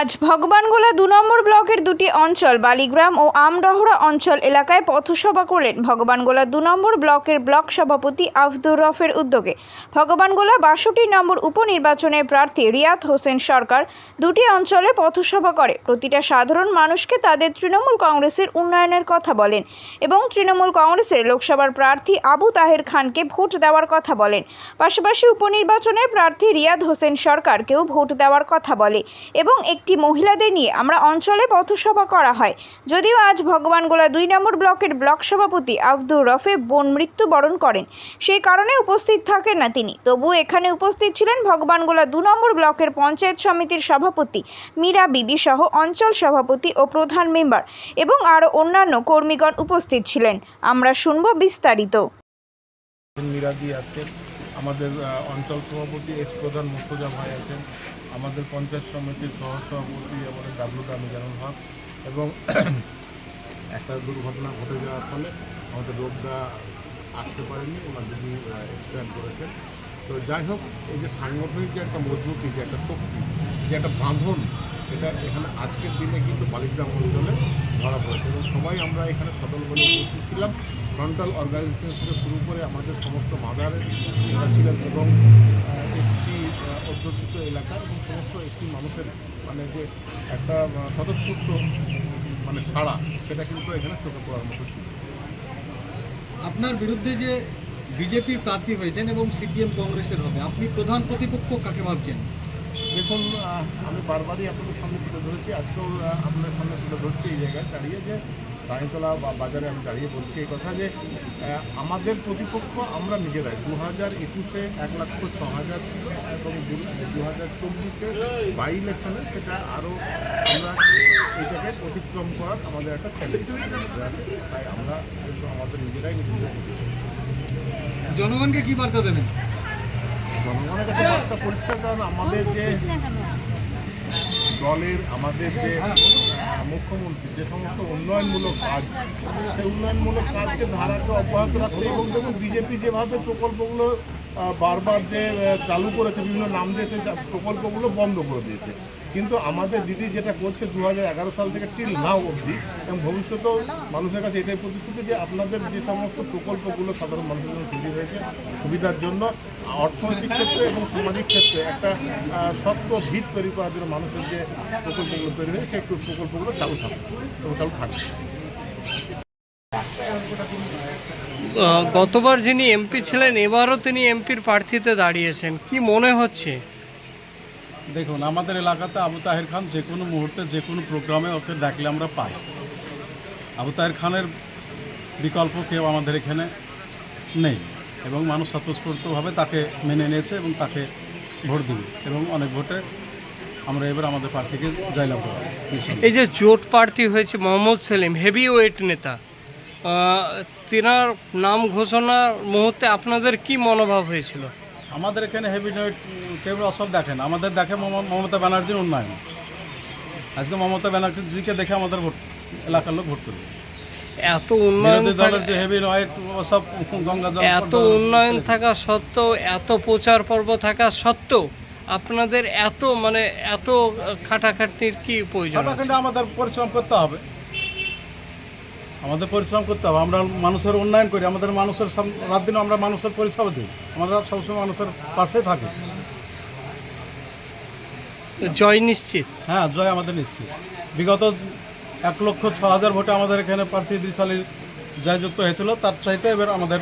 আজ ভগবানগোলা দু নম্বর ব্লকের দুটি অঞ্চল, বালিগ্রাম ও আমডহরা অঞ্চল এলাকায় পথসভা করলেন ভগবানগোলা দু নম্বর ব্লকের ব্লক সভাপতি আফদুর রফের উদ্যোগে। ভগবানগোলা বাষট্টি নম্বর উপনির্বাচনের প্রার্থী রিয়াদ হোসেন সরকার দুটি অঞ্চলে পথসভা করে। প্রতিটা সাধারণ মানুষকে তাদের তৃণমূল কংগ্রেসের উন্নয়নের কথা বলেন এবং তৃণমূল কংগ্রেসের লোকসভার প্রার্থী আবু তাহের খানকে ভোট দেওয়ার কথা বলেন। পাশাপাশি উপনির্বাচনের প্রার্থী রিয়াদ হোসেন সরকারকেও ভোট দেওয়ার কথা বলে এবং একটি মহিলাদের নিয়ে আমরা অঞ্চলে পথসভা করা হয়। যদিও আজ ভগবানগোলা দুই নম্বর ব্লকের ব্লক সভাপতি আব্দুর রফে বোন মৃত্যুবরণ করেন, সেই কারণে উপস্থিত থাকেন না তিনি। তবুও এখানে উপস্থিত ছিলেন ভগবানগোলা দু নম্বর ব্লকের পঞ্চায়েত সমিতির সভাপতি মীরা বিবি সহ অঞ্চল সভাপতি ও প্রধান মেম্বার এবং আরও অন্যান্য কর্মীগণ উপস্থিত ছিলেন। আমরা শুনব বিস্তারিত। আমাদের অঞ্চল সভাপতি এক্স প্রধান মুর্তজা ভাই আছেন, আমাদের পঞ্চায়েত সমিতির সহ সভাপতি আমাদের ডাব্লু দামিজানুল হক এবং একটা দুর্ঘটনা ঘটে যাওয়ার ফলে আমাদের রোগদা আসতে পারেনি, ওনার দিদি এক্সপ্যান্ড করেছেন। তো যাই হোক, এই যে সাংগঠনিক যে একটা মজবুতি, যে একটা শক্তি, যে একটা বাঁধন, এটা এখানে আজকের দিনে কিন্তু বালিগ্রাম অঞ্চলে ধরা পড়েছে। এবং সবাই আমরা এখানে বলে উপস্থিত ছিলাম। ফ্রন্টাল অর্গানাইজেশন থেকে শুরু করে আমাদের সমস্ত মাদারের যারা ছিলেন এবং এসসি অধ্যুষিত এলাকা এবং সমস্ত এসসি মানুষের মানে যে একটা স্বতঃস্ফূর্ত মানে সাড়া সেটা কিন্তু এখানে চোখে পড়ার মতো ছিল। আপনার বিরুদ্ধে যে বিজেপি প্রার্থী হয়েছেন এবং সিপিএম কংগ্রেসের হবে আপনি প্রধান প্রতিপক্ষ কাকে ভাবছেন? দেখুন আমি বারবারই আপনাদের সামনে তুলে ধরেছি আজকেও আপনাদের সামনে তুলে ধরছি এই জায়গায় দাঁড়িয়ে যে রানীতলা বা বাজারে আমি দাঁড়িয়ে বলছি এই কথা যে আমাদের প্রতিপক্ষ আমরা নিজেরাই। দু হাজার একুশে এক লক্ষ ছ হাজার ছিল এবং দু হাজার চব্বিশে বাই ইলেকশনে সেটা আরও আমরা এটাকে অতিক্রম করার আমাদের একটা চ্যালেঞ্জ আছে তাই আমরা কিন্তু আমাদের নিজেরাই নিজেদের জনগণকে কি বার্তা দেবেন? জনগণের কাছে বার্তা পরিষ্কার কারণ আমাদের যে দলের আমাদের যে আহ, মুখ্যমন্ত্রী যে সমস্ত উন্নয়নমূলক কাজ, সেই উন্নয়নমূলক কাজকে ধারাকে অব্যাহত রাখতে এবং দেখুন বিজেপি যেভাবে প্রকল্পগুলো বারবার যে চালু করেছে, বিভিন্ন নাম দিয়েছে প্রকল্পগুলো বন্ধ করে দিয়েছে। কিন্তু আমাদের দিদি যেটা করছে দু হাজার এগারো সাল থেকে টিল নাও অবধি, এবং ভবিষ্যতেও মানুষের কাছে এটাই প্রতিশ্রুতি যে আপনাদের যে সমস্ত প্রকল্পগুলো সাধারণ মানুষের জন্য তৈরি হয়েছে, সুবিধার জন্য, অর্থনৈতিক ক্ষেত্রে এবং সামাজিক ক্ষেত্রে একটা শক্ত ভিত তৈরি করার জন্য মানুষের যে প্রকল্পগুলো তৈরি হয়েছে, সেই প্রকল্পগুলো চালু থাকবে এবং চালু থাকবে গতবার যিনি এমপি ছিলেন এবারও তিনি এমপির প্রার্থীতে দাঁড়িয়েছেন। কি মনে হচ্ছে? দেখুন আমাদের এলাকাতে আবু তাহের খান যে কোনো মুহূর্তে যে কোনো প্রোগ্রামে ওকে ডাকলে আমরা পাই। আবু তাহের খানের বিকল্প কেউ আমাদের এখানে নেই এবং মানুষ স্বতঃস্ফূর্তভাবে তাকে মেনে নিয়েছে এবং তাকে ভোট দিবে এবং অনেক ভোটে আমরা এবার আমাদের প্রার্থীকে জয়লাভ করব। এই যে জোট প্রার্থী হয়েছে মোহাম্মদ সেলিম হেভি ওয়েট নেতা তেনার নাম ঘোষণার মুহূর্তে আপনাদের কি মনোভাব হয়েছিল? আমাদের এখানে হেভি নয়েট কেউ অসব দেখেন আমাদের দেখে মম- মমতা ব্যানার্জির উন্নয়ন। আজকে মমতা ব্যানার্জিকে দেখে আমাদের ভোট এলাকার লোক ভোট করবে। এত উন্নয়ন দলের যে হেভি নয়েট ওসব গঙ্গা জল এত উন্নয়ন থাকা সত্ত্বেও এত প্রচার পর্ব থাকা সত্ত্বেও আপনাদের এত মানে এত খাটাখাটনির কি প্রয়োজন আমাদের পরিশ্রম করতে হবে। আমাদের পরিশ্রম করতে হবে। আমরা মানুষের উন্নয়ন করি। আমাদের মানুষের রাত দিন আমরা মানুষের পরিষেবা দিই। আমরা সবসময় মানুষের পাশে থাকি। জয় নিশ্চিত। হ্যাঁ জয় আমাদের নিশ্চিত। বিগত এক লক্ষ ছ হাজার ভোটে আমাদের এখানে প্রার্থী দিশালী জয়যুক্ত হয়েছিল। তার চাইতে এবার আমাদের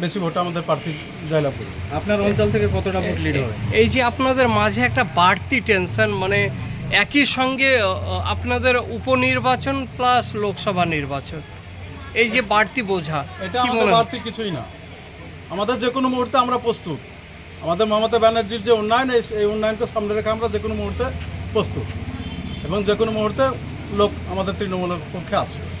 বেশি ভোটে আমাদের প্রার্থী জয়লাভ করবে। আপনার অঞ্চল থেকে কতটা ভোট লিড হবে? এই যে আপনাদের মাঝে একটা বাড়তি টেনশন মানে একই সঙ্গে আপনাদের উপনির্বাচন প্লাস লোকসভা নির্বাচন। এই যে বাড়তি বোঝা এটা আমাদের বাড়তি কিছুই না। আমাদের যে কোনো মুহূর্তে আমরা প্রস্তুত। আমাদের মমতা ব্যানার্জির যে উন্নয়ন এই- এই উন্নয়নকে সামনে রেখে আমরা যে কোনো মুহূর্তে প্রস্তুত। এবং যে কোনো মুহূর্তে লোক আমাদের তৃণমূলের পক্ষে আছে।